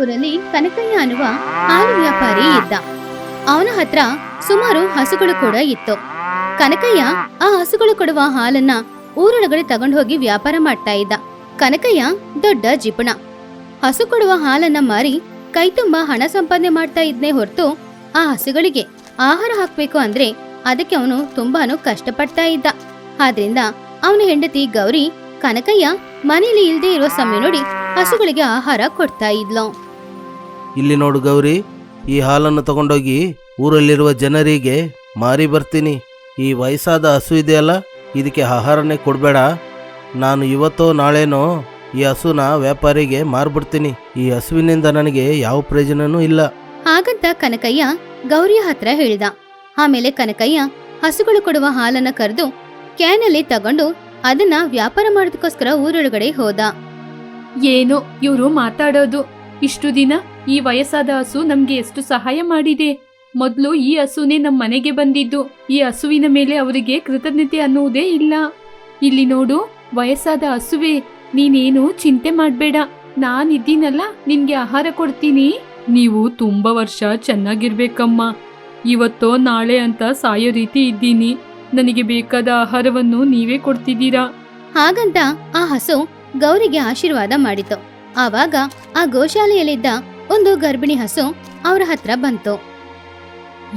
ಊರಲ್ಲಿ ಕನಕಯ್ಯ ಅನ್ನುವ ಹಾಲು ವ್ಯಾಪಾರಿ ಇದ್ದ. ಅವನ ಹತ್ರ ಸುಮಾರು ಹಸುಗಳು ಕೂಡ ಇತ್ತು. ಕನಕಯ್ಯ ಆ ಹಸುಗಳು ಕೊಡುವ ಹಾಲನ್ನ ಊರೊಳಗಡೆ ತಗೊಂಡು ಹೋಗಿ ವ್ಯಾಪಾರ ಮಾಡ್ತಾ ಇದ್ದ. ಕನಕಯ್ಯ ದೊಡ್ಡ ಜಿಪುಣ. ಹಸು ಕೊಡುವ ಹಾಲನ್ನ ಮಾರಿ ಕೈ ತುಂಬಾ ಹಣ ಸಂಪಾದನೆ ಮಾಡ್ತಾ ಇದ್ನೇ ಹೊರತು ಆ ಹಸುಗಳಿಗೆ ಆಹಾರ ಹಾಕ್ಬೇಕು ಅಂದ್ರೆ ಅದಕ್ಕೆ ಅವನು ತುಂಬಾನು ಕಷ್ಟಪಡ್ತಾ ಇದ್ದ. ಆದ್ರಿಂದ ಅವನ ಹೆಂಡತಿ ಗೌರಿ ಕನಕಯ್ಯ ಮನೇಲಿ ಇಲ್ದೇ ಇರೋ ಸಮಯ ನೋಡಿ ಹಸುಗಳಿಗೆ ಆಹಾರ ಕೊಡ್ತಾ ಇದ್ಲು. ಇಲ್ಲಿ ನೋಡು ಗೌರಿ ಈ ಹಾಲನ್ನು ತಗೊಂಡೋಗಿ ಊರಲ್ಲಿರುವ ಜನರಿಗೆ ಮಾರಿ ಬರ್ತೀನಿ. ಈ ವಯಸ್ಸಾದ ಹಸು ಇದೆಯಲ್ಲ ಇದಕ್ಕೆ ಆಹಾರನೇ ಕೊಡಬೇಡ. ನಾನು ಇವತ್ತೋ ನಾಳೆನೋ ಈ ಹಸುನ ವ್ಯಾಪಾರಿಗೆ ಮಾರ್ಬಿಡ್ತೀನಿ. ಈ ಹಸುವಿನಿಂದ ನನಗೆ ಯಾವ ಪ್ರಯೋಜನನೂ ಇಲ್ಲ. ಹಾಗಂತ ಕನಕಯ್ಯ ಗೌರಿಯ ಹತ್ರ ಹೇಳಿದ. ಆಮೇಲೆ ಕನಕಯ್ಯ ಹಸುಗಳು ಕೊಡುವ ಹಾಲನ್ನ ಕರೆದು ಕ್ಯಾನಲ್ಲಿ ತಗೊಂಡು ಅದನ್ನ ವ್ಯಾಪಾರ ಮಾಡೋದಕ್ಕೋಸ್ಕರ ಊರೊಳಗಡೆ ಹೋದ. ಏನು ಇವರು ಮಾತಾಡೋದು ಇಷ್ಟು ದಿನ? ಈ ವಯಸ್ಸಾದ ಹಸು ನಮ್ಗೆ ಎಷ್ಟು ಸಹಾಯ ಮಾಡಿದೆ. ಮೊದಲು ಈ ಹಸುನೇ ನಮ್ಮ ಮನೆಗೆ ಬಂದಿದ್ದು. ಈ ಹಸುವಿನ ಮೇಲೆ ಅವರಿಗೆ ಕೃತಜ್ಞತೆ ಅನ್ನುವುದೇ ಇಲ್ಲ. ಇಲ್ಲಿ ನೋಡು, ವಯಸ್ಸಾದ ಹಸುವೆ, ನೀನೇನು ಚಿಂತೆ ಮಾಡ್ಬೇಡ. ನಾನಿದ್ದೀನಲ್ಲ, ನಿನ್ಗೆ ಆಹಾರ ಕೊಡ್ತೀನಿ. ನೀವು ತುಂಬಾ ವರ್ಷ ಚೆನ್ನಾಗಿರ್ಬೇಕಮ್ಮ. ಇವತ್ತೋ ನಾಳೆ ಅಂತ ಸಾಯೋ ರೀತಿ ಇದ್ದೀನಿ. ನನಗೆ ಬೇಕಾದ ಆಹಾರವನ್ನು ನೀವೇ ಕೊಡ್ತಿದ್ದೀರಾ? ಹಾಗಂತ ಆ ಹಸು ಗೌರಿಗೆ ಆಶೀರ್ವಾದ ಮಾಡಿತು. ಆವಾಗ ಆ ಗೋಶಾಲೆಯಲ್ಲಿದ್ದ ಒಂದು ಗರ್ಭಿಣಿ ಹಸು ಅವರ ಹತ್ರ ಬಂತು.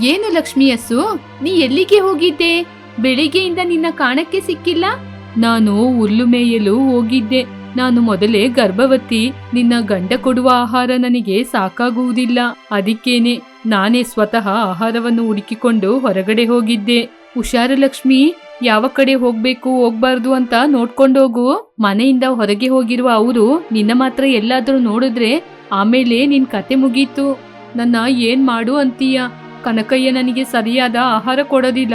ಏನು ಲಕ್ಷ್ಮಿ ಹಸು? ನೀ ಎಲ್ಲಿಗೆ ಹೋಗಿದ್ದೆ? ಬೆಳಿಗ್ಗೆಯಿಂದ ನಿನ್ನ ಕಾಣಕ್ಕೆ ಸಿಕ್ಕಿಲ್ಲ? ನಾನು ಹುಲ್ಲು ಮೇಯಲು ಹೋಗಿದ್ದೆ. ನಾನು ಮೊದಲೇ ಗರ್ಭವತಿ. ನಿನ್ನ ಗಂಡ ಕೊಡುವ ಆಹಾರ ನನಗೆ ಸಾಕಾಗುವುದಿಲ್ಲ. ಅದಕ್ಕೇನೆ ನಾನೇ ಸ್ವತಃ ಆಹಾರವನ್ನು ಹುಡುಕಿಕೊಂಡು ಹೊರಗಡೆ ಹೋಗಿದ್ದೆ. ಹುಷಾರು ಲಕ್ಷ್ಮಿ, ಯಾವ ಕಡೆ ಹೋಗ್ಬೇಕು, ಹೋಗ್ಬಾರ್ದು ಅಂತ ನೋಡ್ಕೊಂಡೋಗು ಮನೆಯಿಂದ ಹೊರಗೆ ಹೋಗಿರುವ ಅವರು ನಿನ್ನ ಮಾತ್ರ ಎಲ್ಲಾದ್ರೂ ನೋಡಿದ್ರೆ ಆಮೇಲೆ ನಿನ್ ಕತೆ ಮುಗೀತು. ನನ್ನ ಏನ್ ಮಾಡು ಅಂತೀಯ? ಕನಕಯ್ಯ ನನಗೆ ಸರಿಯಾದ ಆಹಾರ ಕೊಡೋದಿಲ್ಲ.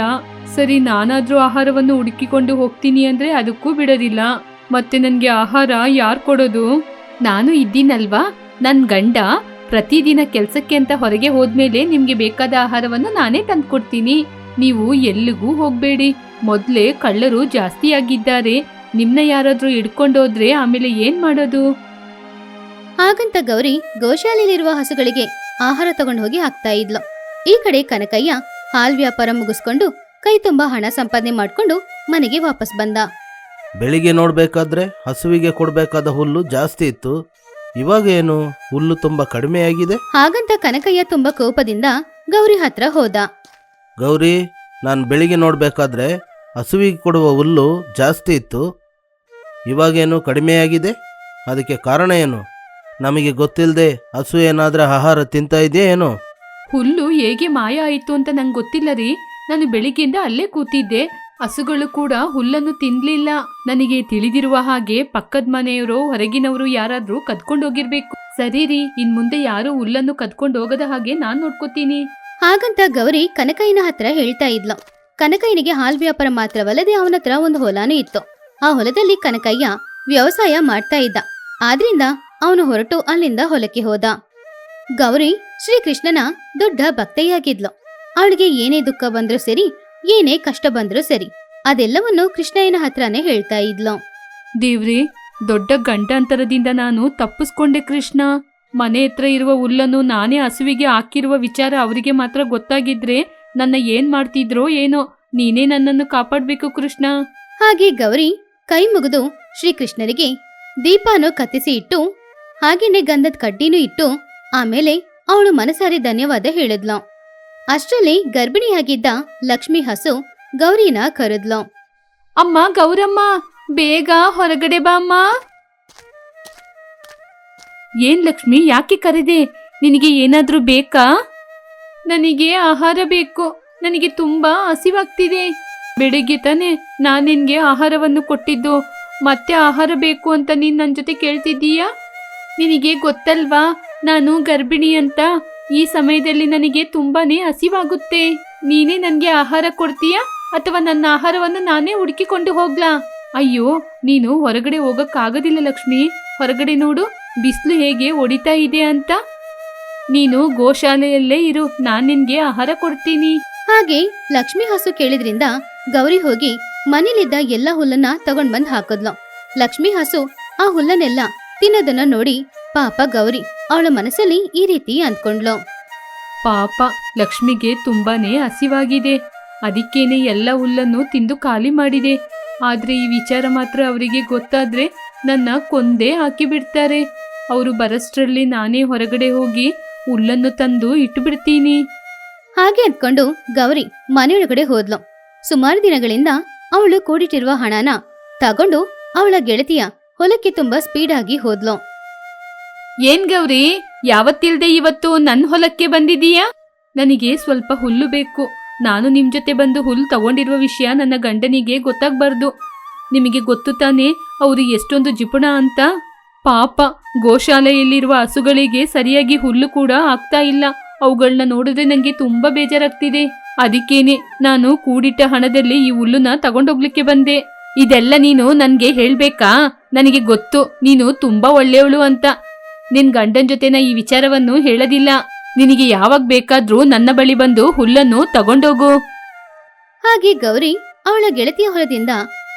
ಸರಿ, ನಾನಾದ್ರೂ ಆಹಾರವನ್ನು ಹುಡುಕಿಕೊಂಡು ಹೋಗ್ತೀನಿ ಅಂದ್ರೆ ಅದಕ್ಕೂ ಬಿಡೋದಿಲ್ಲ. ಮತ್ತೆ ನನ್ಗೆ ಆಹಾರ ಯಾರ್ ಕೊಡೋದು? ನಾನು ಇದ್ದೀನಲ್ವಾ? ನನ್ ಗಂಡ ಪ್ರತಿದಿನ ಕೆಲ್ಸಕ್ಕೆ ಅಂತ ಹೊರಗೆ ಹೋದ್ಮೇಲೆ ನಿಮ್ಗೆ ಬೇಕಾದ ಆಹಾರವನ್ನು ನಾನೇ ತಂದ್ಕೊಡ್ತೀನಿ. ನೀವು ಎಲ್ಲಿಗೂ ಹೋಗ್ಬೇಡಿ. ಮೊದ್ಲೇ ಕಳ್ಳರು ಜಾಸ್ತಿ ಆಗಿದ್ದಾರೆ ನಿಮ್ನ ಯಾರಾದ್ರೂ ಇಡ್ಕೊಂಡೋದ್ರೆ ಆಮೇಲೆ ಏನ್ ಮಾಡೋದು? ಹಾಗಂತ ಗೌರಿ ಗೋಶಾಲೆಯಲ್ಲಿರುವ ಹಸುಗಳಿಗೆ ಆಹಾರ ತಗೊಂಡು ಹೋಗಿ ಹಾಕ್ತಾ ಇದ್ಲು. ಈ ಕಡೆ ಕನಕಯ್ಯ ಹಾಲ್ ವ್ಯಾಪಾರ ಮುಗಿಸ್ಕೊಂಡು ಕೈ ತುಂಬಾ ಹಣ ಸಂಪಾದನೆ ಮಾಡ್ಕೊಂಡು ಮನೆಗೆ ವಾಪಸ್ ಬಂದ. ಬೆಳಿಗ್ಗೆ ನೋಡಬೇಕಾದ್ರೆ ಹಸುವಿಗೆ ಕೊಡಬೇಕಾದ ಹುಲ್ಲು ಜಾಸ್ತಿ ಇತ್ತು. ಇವಾಗ ಏನು? ಹುಲ್ಲು ತುಂಬ ಕಡಿಮೆಯಾಗಿದೆ ಹಾಗಂತ ಕನಕಯ್ಯ ತುಂಬಾ ಕೋಪದಿಂದ ಗೌರಿ ಹತ್ರ ಹೋದ. ಗೌರಿ ನಾನು ಬೆಳಿಗ್ಗೆ ನೋಡ್ಬೇಕಾದ್ರೆ ಹಸುವಿಗೆ ಕೊಡುವ ಹುಲ್ಲು ಜಾಸ್ತಿ ಇತ್ತು. ಇವಾಗೇನು ಕಡಿಮೆಯಾಗಿದೆ ಅದಕ್ಕೆ ಕಾರಣ ಏನು? ನಮಗೆ ಗೊತ್ತಿಲ್ಲದೆ ಹಸು ಏನಾದರೂ ಆಹಾರ ತಿಂತಾ ಇದೆಯಾ ಏನು? ಹುಲ್ಲು ಹೇಗೆ ಮಾಯ ಆಯಿತು ಅಂತ ನಂಗೆ ಗೊತ್ತಿಲ್ಲ ರೀ. ನಾನು ಬೆಳಿಗ್ಗೆಯಿಂದ ಅಲ್ಲೇ ಕೂತಿದ್ದೆ. ಹಸುಗಳು ಕೂಡ ಹುಲ್ಲನ್ನು ತಿನ್ಲಿಲ್ಲ. ನನಗೆ ತಿಳಿದಿರುವ ಹಾಗೆ ಪಕ್ಕದ ಮನೆಯವರು ಹೊರಗಿನವರು ಯಾರಾದ್ರೂ ಕದ್ಕೊಂಡು ಹೋಗಿರ್ಬೇಕು. ಸರಿ ರೀ ಇನ್ ಮುಂದೆ ಯಾರು ಹುಲ್ಲನ್ನು ಕದ್ಕೊಂಡು ಹೋಗದ ಹಾಗೆ ನಾನ್ ನೋಡ್ಕೋತೀನಿ. ಹಾಗಂತ ಗೌರಿ ಕನಕಯ್ಯನ ಹತ್ರ ಹೇಳ್ತಾ ಇದ್ಲು. ಕನಕಯ್ಯನಿಗೆ ಹಾಲ್ ವ್ಯಾಪಾರ ಮಾತ್ರವಲ್ಲದೆ ಅವನ ಹತ್ರ ಒಂದು ಹೊಲಾನೂ ಇತ್ತು. ಆ ಹೊಲದಲ್ಲಿ ಕನಕಯ್ಯ ವ್ಯವಸಾಯ ಮಾಡ್ತಾ ಇದ್ದ. ಆದ್ರಿಂದ ಅವನು ಹೊರಟು ಅಲ್ಲಿಂದ ಹೊಲಕ್ಕೆ ಹೋದ. ಗೌರಿ ಶ್ರೀಕೃಷ್ಣನ ದೊಡ್ಡ ಭಕ್ತೆಯಾಗಿದ್ಲು. ಅವಳಿಗೆ ಏನೇ ದುಃಖ ಬಂದ್ರೂ ಸರಿ ಏನೇ ಕಷ್ಟ ಬಂದ್ರೂ ಸರಿ ಅದೆಲ್ಲವನ್ನು ಕೃಷ್ಣಯ್ಯನ ಹತ್ರನೇ ಹೇಳ್ತಾ ಇದ್ಲು. ದೇವ್ರಿ ದೊಡ್ಡ ಗಂಡಾಂತರದಿಂದ ನಾನು ತಪ್ಪಿಸ್ಕೊಂಡೆ ಕೃಷ್ಣ. ಮನೆ ಹತ್ರ ಇರುವ ಹುಲ್ಲನ್ನು ನಾನೇ ಹಸುವಿಗೆ ಹಾಕಿರುವ ವಿಚಾರ ಅವರಿಗೆ ಮಾತ್ರ ಗೊತ್ತಾಗಿದ್ರೆ ನನ್ನ ಏನ್ ಮಾಡ್ತಿದ್ರೋ ಏನೋ ನೀನೇ ನನ್ನನ್ನು ಕಾಪಾಡ್ಬೇಕು ಕೃಷ್ಣ. ಹಾಗೆ ಗೌರಿ ಕೈ ಮುಗಿದು ಶ್ರೀಕೃಷ್ಣರಿಗೆ ದೀಪಾನು ಕತ್ತಿಸಿ ಇಟ್ಟು ಹಾಗೇನೆ ಗಂಧದ ಕಡ್ಡಿನೂ ಇಟ್ಟು ಆಮೇಲೆ ಅವಳು ಮನಸಾರಿ ಧನ್ಯವಾದ ಹೇಳಿದ್ಲು. ಅಷ್ಟರಲ್ಲಿ ಗರ್ಭಿಣಿಯಾಗಿದ್ದ ಲಕ್ಷ್ಮಿ ಹಸು ಗೌರಿನ ಕರೆದ್ಲು. ಅಮ್ಮ, ಗೌರಮ್ಮ, ಬೇಗ ಹೊರಗಡೆ ಬಾ ಅಮ್ಮ. ಏನ್ ಲಕ್ಷ್ಮಿ, ಯಾಕೆ ಕರೆದೆ? ನಿನಗೆ ಏನಾದ್ರೂ ಬೇಕಾ? ನನಗೆ ಆಹಾರ ಬೇಕು. ನನಗೆ ತುಂಬಾ ಹಸಿವಾಗ್ತಿದೆ. ಬೆಳಿಗ್ಗೆ ತಾನೆ ನಾನು ನಿನಗೆ ಆಹಾರವನ್ನು ಕೊಟ್ಟಿದ್ದು. ಮತ್ತೆ ಆಹಾರ ಬೇಕು ಅಂತ ನೀನ್ ನನ್ನ ಜೊತೆ ಕೇಳ್ತಿದ್ದೀಯಾ? ನಿನಗೆ ಗೊತ್ತಲ್ವಾ? ನಾನು ಗರ್ಭಿಣಿ ಅಂತ ಈ ಸಮಯದಲ್ಲಿ ನನಗೆ ತುಂಬಾನೇ ಹಸಿವಾಗುತ್ತೆ. ನೀನೇ ನನಗೆ ಆಹಾರ ಕೊಡ್ತೀಯಾ? ಅಥವಾ ನನ್ನ ಆಹಾರವನ್ನು ನಾನೇ ಹುಡುಕಿಕೊಂಡು ಹೋಗ್ಲಾ? ಅಯ್ಯೋ, ನೀನು ಹೊರಗಡೆ ಹೋಗಕ್ಕಾಗೋದಿಲ್ಲ ಲಕ್ಷ್ಮಿ. ಹೊರಗಡೆ ನೋಡು, ಬಿಸಿಲು ಹೇಗೆ ಹೊಡಿತಾ ಇದೆ ಅಂತ. ನೀನು ಗೋಶಾಲೆಯಲ್ಲೇ ಇರು, ನಾನ್ ನಿನ್ಗೆ ಆಹಾರ ಕೊಡ್ತೀನಿ. ಹಾಗೆ ಲಕ್ಷ್ಮಿ ಹಸು ಕೇಳಿದ್ರಿಂದ ಗೌರಿ ಹೋಗಿ ಮನೇಲಿದ್ದ ಎಲ್ಲ ಹುಲ್ಲನ್ನ ತಗೊಂಡ್ ಬಂದ್ ಹಾಕದ್ಲು. ಲಕ್ಷ್ಮಿ ಹಸು ಆ ಹುಲ್ಲನ್ನೆಲ್ಲ ತಿನ್ನೋದನ್ನ ನೋಡಿ ಪಾಪ ಗೌರಿ ಅವಳ ಮನಸ್ಸಲ್ಲಿ ಈ ರೀತಿ ಅಂದ್ಕೊಂಡ್ಲು ಪಾಪ ಲಕ್ಷ್ಮಿಗೆ ತುಂಬಾನೇ ಹಸಿವಾಗಿದೆ. ಅದಕ್ಕೇನೆ ಎಲ್ಲ ಹುಲ್ಲನ್ನು ತಿಂದು ಖಾಲಿ ಮಾಡಿದೆ. ಆದ್ರೆ ಈ ವಿಚಾರ ಮಾತ್ರ ಅವರಿಗೆ ಗೊತ್ತಾದ್ರೆ ನನ್ನ ಕೊಂದೇ ಹಾಕಿ ಬಿಡ್ತಾರೆ ಅವರು ಬರಷ್ಟರಲ್ಲಿ ನಾನೇ ಹೊರಗಡೆ ಹೋಗಿ ಹುಲ್ಲನ್ನು ತಂದು ಇಟ್ಟು ಬಿಡ್ತೀನಿ ಹಾಗೆ ಅಂದ್ಕೊಂಡು ಗೌರಿ ಮನೆಯೊಳಗಡೆ ಹೋದ್ಲು. ಸುಮಾರು ದಿನಗಳಿಂದ ಅವಳು ಕೂಡಿಟ್ಟಿರುವ ಹಣನ ತಗೊಂಡು ಅವಳ ಗೆಳತಿಯ ಹೊಲಕ್ಕೆ ತುಂಬಾ ಸ್ಪೀಡ್ ಆಗಿ ಹೋದ್ಲು. ಏನ್ ಗೌರಿ, ಯಾವತ್ತಿಲ್ದೆ ಇವತ್ತು ನನ್ನ ಹೊಲಕ್ಕೆ ಬಂದಿದೀಯಾ? ನನಗೆ ಸ್ವಲ್ಪ ಹುಲ್ಲು ಬೇಕು. ನಾನು ನಿಮ್ ಜೊತೆ ಬಂದು ಹುಲ್ಲು ತಗೊಂಡಿರುವ ವಿಷಯ ನನ್ನ ಗಂಡನಿಗೆ ಗೊತ್ತಾಗ್ಬಾರ್ದು. ನಿಮಗೆ ಗೊತ್ತು ತಾನೇ ಅವರು ಎಷ್ಟೊಂದು ಜಿಪುಣ ಅಂತ? ಪಾಪ, ಗೋಶಾಲೆಯಲ್ಲಿರುವ ಹಸುಗಳಿಗೆ ಸರಿಯಾಗಿ ಹುಲ್ಲು ಕೂಡ ಆಗ್ತಾ ಇಲ್ಲ. ಅವುಗಳನ್ನ ನೋಡಿದ್ರೆ ನಂಗೆ ತುಂಬಾ ಬೇಜಾರಾಗ್ತಿದೆ. ಅದಕ್ಕೇನೆ ನಾನು ಕೂಡಿಟ್ಟ ಹಣದಲ್ಲಿ ಈ ಹುಲ್ಲುನ ತಗೊಂಡೋಗ್ಲಿಕ್ಕೆ ಬಂದೆ. ಇದೆಲ್ಲ ನೀನು ನನ್ಗೆ ಹೇಳ್ಬೇಕಾ? ನನಗೆ ಗೊತ್ತು. ನೀನು ತುಂಬಾ ಒಳ್ಳೆಯವಳು ಅಂತ. ನಿನ್ ಗಂಡನ್ ಜೊತೆನ ಈ ವಿಚಾರವನ್ನು ಹೇಳದಿಲ್ಲ. ನಿನಗೆ ಯಾವಾಗ ಬೇಕಾದ್ರೂ ನನ್ನ ಬಳಿ ಬಂದು ಹುಲ್ಲನ್ನು ತಗೊಂಡೋಗು. ಹಾಗೆ ಗೌರಿ ಅವಳ ಗೆಳತಿಯ ಹೊಲದಿಂದ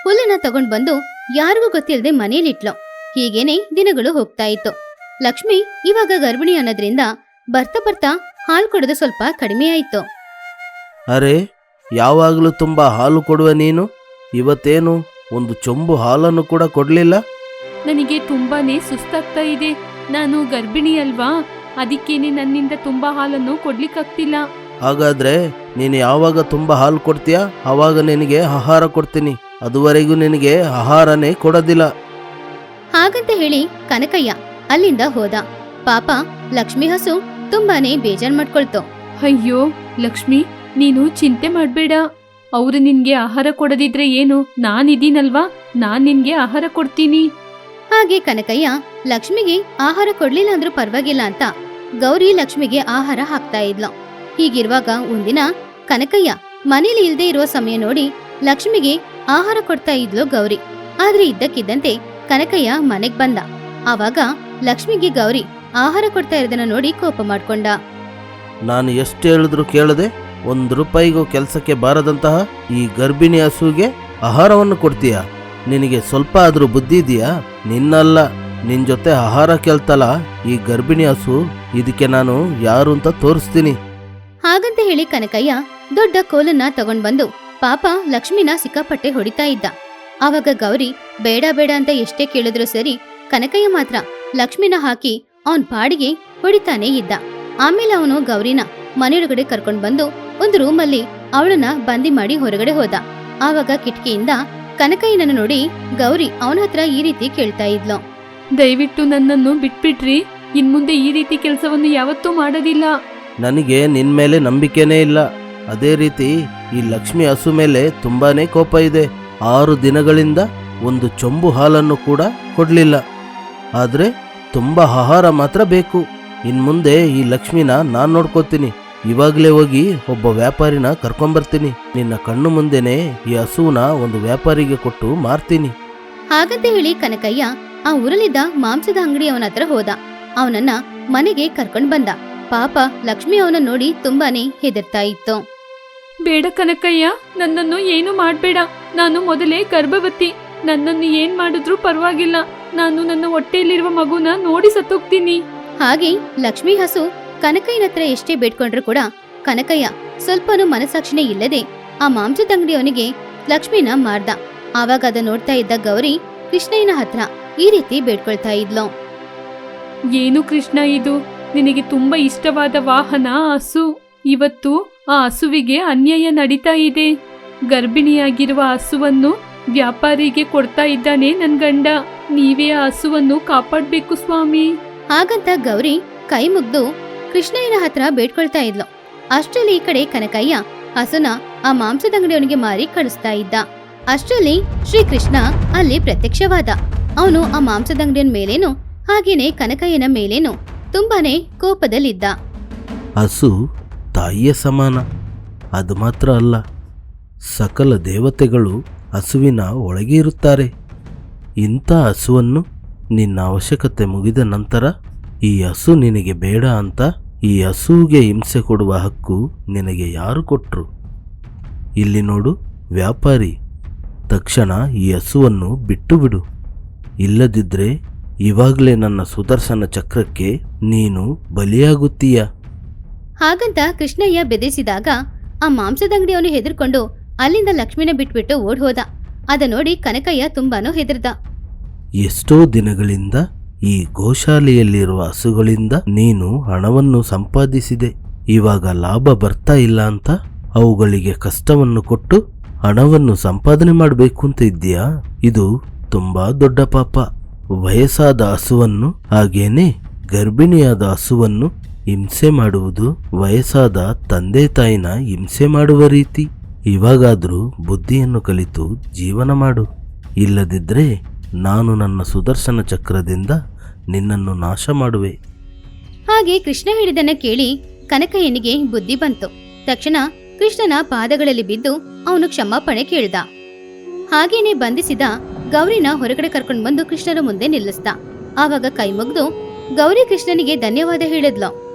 ಹುಲ್ಲನ್ನ ತಗೊಂಡ್ ಬಂದು ಯಾರಿಗೂ ಗೊತ್ತಿಲ್ಲದೆ ಮನೇಲಿಟ್ಲು ಹೀಗೇನೆ ದಿನಗಳು ಹೋಗ್ತಾ ಇತ್ತು. ಲಕ್ಷ್ಮಿ ಇವಾಗ ಗರ್ಭಿಣಿ ಅನ್ನೋದ್ರಿಂದ ಬರ್ತಾ ಬರ್ತಾ ಹಾಲು ಕೊಡೋದು ಸ್ವಲ್ಪ ಕಡಿಮೆ ಆಯ್ತು. ಅರೆ ಯಾವಾಗಲೂ ತುಂಬಾ ಹಾಲು ಕೊಡುವ ನೀನು? ಇವತ್ತೇನು ಒಂದು ಚೊಂಬು ಹಾಲನ್ನು ಕೂಡ ಕೊಡಲಿಲ್ಲ? ನನಗೆ ತುಂಬಾನೇ ಸುಸ್ತಾಗ್ತಾ ಇದೆ. ನಾನು ಗರ್ಭಿಣಿ ಅಲ್ವಾ ಅದಕ್ಕೇನೆ ನನ್ನಿಂದ ತುಂಬಾ ಹಾಲನ್ನು ಕೊಡ್ಲಿಕ್ಕಾಗ್ತಿಲ್ಲ. ಹಾಗಾದ್ರೆ ನೀನು ಯಾವಾಗ ತುಂಬ ಹಾಲು ಕೊಡ್ತೀಯಾ? ಆವಾಗ ನಿನಗೆ ಆಹಾರ ಕೊಡ್ತೀನಿ. ಅದುವರೆಗೂ ನಿನಗೆ ಆಹಾರನೇ ಕೊಡೋದಿಲ್ಲ. ಹಾಗಂತ ಹೇಳಿ ಕನಕಯ್ಯ ಅಲ್ಲಿಂದ ಹೋದ. ಪಾಪ ಲಕ್ಷ್ಮಿ ಹಸು ತುಂಬಾನೇ ಬೇಜಾರ್ ಮಾಡ್ಕೊಳ್ತು. ಅಯ್ಯೋ ಲಕ್ಷ್ಮಿ ನೀನು ಚಿಂತೆ ಮಾಡ್ಬೇಡ. ಅವರು ನಿನ್ಗೆ ಆಹಾರ ಕೊಡದಿದ್ರೆ ಏನು? ನಾನಿದೀನಲ್ವಾ ನಾನ್ ನಿನ್ಗೆ ಆಹಾರ ಕೊಡ್ತೀನಿ. ಹಾಗೆ ಕನಕಯ್ಯ ಲಕ್ಷ್ಮಿಗೆ ಆಹಾರ ಕೊಡ್ಲಿಲ್ಲ ಅಂದ್ರೂ ಪರವಾಗಿಲ್ಲ ಅಂತ ಗೌರಿ ಲಕ್ಷ್ಮಿಗೆ ಆಹಾರ ಹಾಕ್ತಾ ಇದ್ಲು. ಹೀಗಿರುವಾಗ ಒಂದಿನ ಕನಕಯ್ಯ ಮನೇಲಿ ಇಲ್ದೆ ಇರುವ ಸಮಯ ನೋಡಿ ಲಕ್ಷ್ಮಿಗೆ ಆಹಾರ ಕೊಡ್ತಾ ಇದ್ಲು ಗೌರಿ. ಆದ್ರೆ ಇದ್ದಕ್ಕಿದ್ದಂತೆ ಕನಕಯ್ಯ ಮನೆಗ್ ಬಂದ. ಆವಾಗ ಲಕ್ಷ್ಮಿಗೆ ಗೌರಿ ಆಹಾರ ಕೊಡ್ತಾ ಇರೋದನ್ನ ನೋಡಿ ಕೋಪ ಮಾಡ್ಕೊಂಡ. ನಾನು ಎಷ್ಟು ಹೇಳಿದ್ರು ಕೇಳದೆ? ಒಂದು ರೂಪಾಯಿಗೂ ಕೆಲಸಕ್ಕೆ ಬಾರದಂತಹ ಈ ಗರ್ಭಿಣಿ ಹಸುವಿಗೆ ಆಹಾರವನ್ನು ಕೊಡ್ತೀಯಾ? ನಿನಗೆ ಸ್ವಲ್ಪ ಆದರೂ ಬುದ್ಧಿ ಇದೆಯಾ? ನಿನ್ನಲ್ಲ, ನಿನ್ ಜೊತೆ ಆಹಾರ ಕೇಳ್ತಲ್ಲ ಈ ಗರ್ಭಿಣಿ ಹಸು. ಇದಕ್ಕೆ ನಾನು ಯಾರು ಅಂತ ತೋರಿಸ್ತೀನಿ. ಹಾಗಂತ ಹೇಳಿ ಕನಕಯ್ಯ ದೊಡ್ಡ ಕೋಲನ್ನ ತಗೊಂಡ್ ಬಂದು ಪಾಪ ಲಕ್ಷ್ಮಿನ ಸಿಕ್ಕಾಪಟ್ಟೆ ಹೊಡಿತಾ ಇದ್ದ. ಆವಾಗ ಗೌರಿ, ಬೇಡ ಬೇಡ ಅಂತ ಎಷ್ಟೇ ಕೇಳಿದ್ರು ಸರಿ ಕನಕಯ್ಯ ಮಾತ್ರ ಲಕ್ಷ್ಮಿನ ಹಾಕಿ ಅವನ್ ಪಾಡಿಗೆ ಹೊಡಿತಾನೆ ಇದ್ದ. ಆಮೇಲೆ ಅವನು ಗೌರಿನ ಮನೆಯೊಳಗಡೆ ಕರ್ಕೊಂಡ್ ಬಂದು ಒಂದು ರೂಮಲ್ಲಿ ಅವಳನ್ನ ಬಂದಿ ಮಾಡಿ ಹೊರಗಡೆ ಹೋದ. ಆವಾಗ ಕಿಟಕಿಯಿಂದ ಕನಕಯ್ಯನನ್ನು ನೋಡಿ ಗೌರಿ ಅವನ ಹತ್ರ ಈ ರೀತಿ ಕೇಳ್ತಾ ಇದ್ಲು. ದಯವಿಟ್ಟು ನನ್ನನ್ನು ಬಿಟ್ಬಿಟ್ರಿ. ಇನ್ಮುಂದೆ ಈ ರೀತಿ ಕೆಲಸವನ್ನು ಯಾವತ್ತೂ ಮಾಡೋದಿಲ್ಲ. ನನಗೆ ನಿನ್ ಮೇಲೆ ನಂಬಿಕೆನೇ ಇಲ್ಲ. ಅದೇ ರೀತಿ ಈ ಲಕ್ಷ್ಮಿ ಹಸು ಮೇಲೆ ತುಂಬಾನೇ ಕೋಪ ಇದೆ. ಆರು ದಿನಗಳಿಂದ ಒಂದು ಚೊಂಬು ಹಾಲನ್ನು ಕೂಡ ಕೊಡ್ಲಿಲ್ಲ. ಆದ್ರೆ ತುಂಬಾ ಆಹಾರ ಮಾತ್ರ ಬೇಕು. ಇನ್ಮುಂದೆ ಈ ಲಕ್ಷ್ಮಿನ ನಾನ್ ನೋಡ್ಕೋತೀನಿ. ಇವಾಗ್ಲೇ ಹೋಗಿ ಒಬ್ಬ ವ್ಯಾಪಾರಿನ ಕರ್ಕೊಂಬರ್ತೀನಿ. ನಿನ್ನ ಕಣ್ಣು ಮುಂದೆನೆ ಈ ಹಸುವನ್ನ ಒಂದು ವ್ಯಾಪಾರಿಗೆ ಕೊಟ್ಟು ಮಾರ್ತೀನಿ. ಹಾಗಂತ ಹೇಳಿ ಕನಕಯ್ಯ ಆ ಊರಲ್ಲಿದ್ದ ಮಾಂಸದ ಅಂಗಡಿಯವನ ಹತ್ರ ಹೋದ. ಅವನನ್ನ ಮನೆಗೆ ಕರ್ಕೊಂಡ್ ಬಂದ. ಪಾಪ ಲಕ್ಷ್ಮಿ ಅವನ ನೋಡಿ ತುಂಬಾನೇ ಹೆದರ್ತಾ ಇತ್ತು. ಬೇಡ ಕನಕಯ್ಯ ನನ್ನನ್ನು ಏನು ಮಾಡಬೇಡ. ನಾನು ಮೊದಲೇ ಗರ್ಭವತಿ. ನನ್ನನ್ನು ಏನ್ ಮಾಡಿದ್ರೂ ಪರವಾಗಿಲ್ಲ. ನಾನು ನನ್ನ ಹೊಟ್ಟೆಯಲ್ಲಿರುವ ಮಗುನ ನೋಡಿ ಸತ್ತೋಗ್ತೀನಿ. ಹಾಗೆ ಲಕ್ಷ್ಮಿ ಹಸು ಕನಕಯ್ಯನ ಹತ್ರ ಎಷ್ಟೇ ಬೇಡ್ಕೊಂಡ್ರು ಕೂಡ ಕನಕಯ್ಯ ಸ್ವಲ್ಪನೂ ಮನಸಾಕ್ಷಿನೇ ಇಲ್ಲದೆ ಆ ಮಾಂಸದ ಅಂಗಡಿಯವನಿಗೆ ಲಕ್ಷ್ಮಿನ ಮಾರ್ದ. ಆವಾಗ ಅದ ನೋಡ್ತಾ ಇದ್ದ ಗೌರಿ ಕೃಷ್ಣಯ್ಯನ ಹತ್ರ ಈ ರೀತಿ ಬೇಡ್ಕೊಳ್ತಾ ಇದ್ಲು. ಏನು ಕೃಷ್ಣ ಇದು? ನಿನಗೆ ತುಂಬಾ ಇಷ್ಟವಾದ ವಾಹನ ಹಸು. ಇವತ್ತು ಆ ಹಸುವಿಗೆ ಅನ್ಯಾಯ ನಡೀತಾ ಇದೆ. ಗರ್ಭಿಣಿಯಾಗಿರುವ ಹಸುವನ್ನು ವ್ಯಾಪಾರಿಗೆ ಕೊಡ್ತಾ ಇದ್ದಾನೆ ನನ್ ಗಂಡ. ನೀವೇ ಆ ಹಸುವನ್ನು ಕಾಪಾಡ್ಬೇಕು ಸ್ವಾಮಿ. ಹಾಗಂತ ಗೌರಿ ಕೈ ಮುಗ್ದು ಕೃಷ್ಣಯ್ಯನ ಹತ್ರ ಬೇಡ್ಕೊಳ್ತಾ ಇದ್ಲು. ಅಷ್ಟರಲ್ಲಿ ಈ ಕಡೆ ಕನಕಯ್ಯ, ಹಸುನ ಆ ಮಾಂಸದ ಅಂಗಡಿಯವನಿಗೆ ಮಾರಿ ಕಳಿಸ್ತಾ ಇದ್ದ. ಅಷ್ಟರಲ್ಲಿ ಶ್ರೀಕೃಷ್ಣ ಅಲ್ಲಿ ಪ್ರತ್ಯಕ್ಷವಾದ. ಅವನು ಆ ಮಾಂಸದ ಅಂಗಡಿಯನ್ ಮೇಲೇನು, ಹಾಗೇನೆ ಕನಕಯ್ಯನ ಮೇಲೇನು ತುಂಬಾನೇ ಕೋಪದಲ್ಲಿದ್ದ. ಹಸು ತಾಯಿಯ ಸಮಾನ. ಅದು ಮಾತ್ರ ಅಲ್ಲ, ಸಕಲ ದೇವತೆಗಳು ಹಸುವಿನ ಒಳಗೆ ಇರುತ್ತಾರೆ. ಇಂಥ ಹಸುವನ್ನು ನಿನ್ನ ಅವಶ್ಯಕತೆ ಮುಗಿದ ನಂತರ ಈ ಹಸು ನಿನಗೆ ಬೇಡ ಅಂತ ಈ ಹಸುವಿಗೆ ಹಿಂಸೆ ಕೊಡುವ ಹಕ್ಕು ನಿನಗೆ ಯಾರು ಕೊಟ್ಟರು ಇಲ್ಲಿ ನೋಡು ವ್ಯಾಪಾರಿ ತಕ್ಷಣ ಈ ಹಸುವನ್ನು ಬಿಟ್ಟು ಬಿಡು ಇಲ್ಲದಿದ್ದರೆ ಇವಾಗಲೇ ನನ್ನ ಸುದರ್ಶನ ಚಕ್ರಕ್ಕೆ ನೀನು ಬಲಿಯಾಗುತ್ತೀಯ. ಹಾಗಂತ ಕೃಷ್ಣಯ್ಯ ಬೆದರಿಸಿದಾಗ ಆ ಮಾಂಸದಂಗಡಿಯವನು ಹೆದರ್ಕೊಂಡು ಅಲ್ಲಿಂದ ಲಕ್ಷ್ಮಿನ ಬಿಟ್ಬಿಟ್ಟು ಓಡ್ ಹೋದ ಅದ ನೋಡಿ ಕನಕಯ್ಯ ತುಂಬಾನು ಹೆದರ್ದ. ಎಷ್ಟೋ ದಿನಗಳಿಂದ ಈ ಗೋಶಾಲೆಯಲ್ಲಿರುವ ಹಸುಗಳಿಂದ ನೀನು ಹಣವನ್ನು ಸಂಪಾದಿಸಿದೆ. ಇವಾಗ ಲಾಭ ಬರ್ತಾ ಇಲ್ಲ ಅಂತ ಅವುಗಳಿಗೆ ಕಷ್ಟವನ್ನು ಕೊಟ್ಟು ಹಣವನ್ನು ಸಂಪಾದನೆ ಮಾಡಬೇಕು ಅಂತ ಇದ್ದೀಯಾ? ಇದು ತುಂಬಾ ದೊಡ್ಡ ಪಾಪ. ವಯಸ್ಸಾದ ಹಸುವನ್ನು ಹಾಗೇನೆ ಗರ್ಭಿಣಿಯಾದ ಹಸುವನ್ನು ಹಿಂಸೆ ಮಾಡುವುದು ವಯಸ್ಸಾದ ತಂದೆ ತಾಯಿನ ಹಿಂಸೆ ಮಾಡುವ ರೀತಿ. ಇವಾಗಾದ್ರೂ ಬುದ್ಧಿಯನ್ನು ಕಲಿತು ಜೀವನ ಮಾಡು. ಇಲ್ಲದಿದ್ರೆ ನಾನು ನನ್ನ ಸುದರ್ಶನ ಚಕ್ರದಿಂದ ನಿನ್ನನ್ನು ನಾಶ ಮಾಡುವೆ. ಹಾಗೆ ಕೃಷ್ಣ ಹೇಳಿದನ್ನ ಕೇಳಿ ಕನಕಯ್ಯನಿಗೆ ಬುದ್ಧಿ ಬಂತು. ತಕ್ಷಣ ಕೃಷ್ಣನ ಪಾದಗಳಲ್ಲಿ ಬಿದ್ದು ಅವನು ಕ್ಷಮಾಪಣೆ ಕೇಳಿದ. ಹಾಗೇನೆ ಬಂಧಿಸಿದ ಗೌರಿನ ಹೊರಗಡೆ ಕರ್ಕೊಂಡು ಬಂದು ಕೃಷ್ಣನ ಮುಂದೆ ನಿಲ್ಲಿಸ್ದ. ಆವಾಗ ಕೈ ಮುಗ್ದು ಗೌರಿ ಕೃಷ್ಣನಿಗೆ ಧನ್ಯವಾದ ಹೇಳಿದ್ಲು.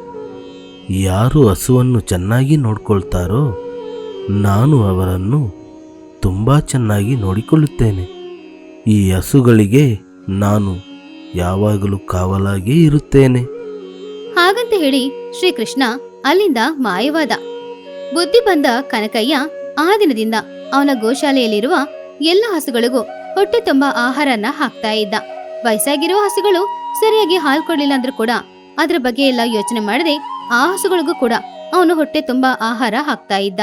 ಯಾರು ಹಸುವನ್ನು ಚೆನ್ನಾಗಿ ನೋಡ್ಕೊಳ್ತಾರೋ ನಾನು ಅವರನ್ನು ತುಂಬ ಚೆನ್ನಾಗಿ ನೋಡಿಕೊಳ್ಳುತ್ತೇನೆ. ಈ ಹಸುಗಳಿಗೆ ನಾನು ಯಾವಾಗಲೂ ಕಾವಲಾಗಿ ಇರುತ್ತೇನೆ. ಹಾಗಂತ ಹೇಳಿ ಶ್ರೀಕೃಷ್ಣ ಅಲ್ಲಿಂದ ಮಾಯವಾದ. ಬುದ್ಧಿ ಬಂದ ಕನಕಯ್ಯ ಆ ದಿನದಿಂದ ಅವನ ಗೋಶಾಲೆಯಲ್ಲಿರುವ ಎಲ್ಲ ಹಸುಗಳಿಗೂ ಹೊಟ್ಟೆ ತುಂಬಾ ಆಹಾರನ ಹಾಕ್ತಾ ಇದ್ದ. ವಯಸ್ಸಾಗಿರುವ ಹಸುಗಳು ಸರಿಯಾಗಿ ಹಾಲು ಕೊಡ್ಲಿಲ್ಲ ಅಂದ್ರೂ ಕೂಡ ಅದರ ಬಗ್ಗೆ ಎಲ್ಲ ಯೋಚನೆ ಮಾಡದೆ ಆ ಹಸುಗಳಿಗೂ ಕೂಡ ಅವನು ಹೊಟ್ಟೆ ತುಂಬಾ ಆಹಾರ ಹಾಕ್ತಾ ಇದ್ದ.